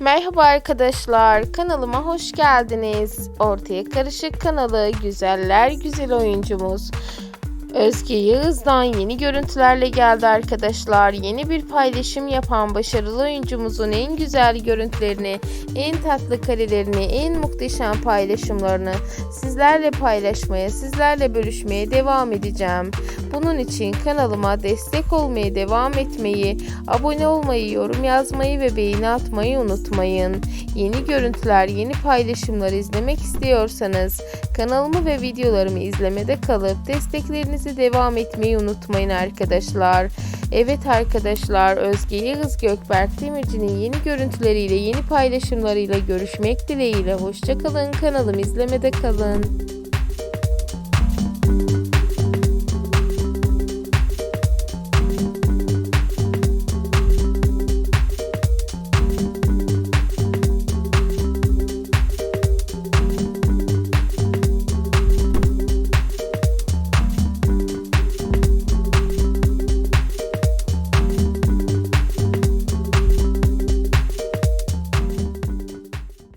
Merhaba arkadaşlar, kanalıma hoş geldiniz. Ortaya Karışık kanalı güzeller güzel oyuncumuz. Özge Yağız'dan yeni görüntülerle geldi arkadaşlar. Yeni bir paylaşım yapan başarılı oyuncumuzun en güzel görüntülerini, en tatlı karelerini, en muhteşem paylaşımlarını sizlerle paylaşmaya, sizlerle bölüşmeye devam edeceğim. Bunun için kanalıma destek olmaya devam etmeyi, abone olmayı, yorum yazmayı ve beğeni atmayı unutmayın. Yeni görüntüler, yeni paylaşımlar izlemek istiyorsanız kanalımı ve videolarımı izlemede kalıp desteklerinizi devam etmeyi unutmayın arkadaşlar. Evet arkadaşlar Özge Yağız Gökberk Demirci'nin yeni görüntüleriyle, yeni paylaşımlarıyla görüşmek dileğiyle. Hoşçakalın kanalım izlemede kalın.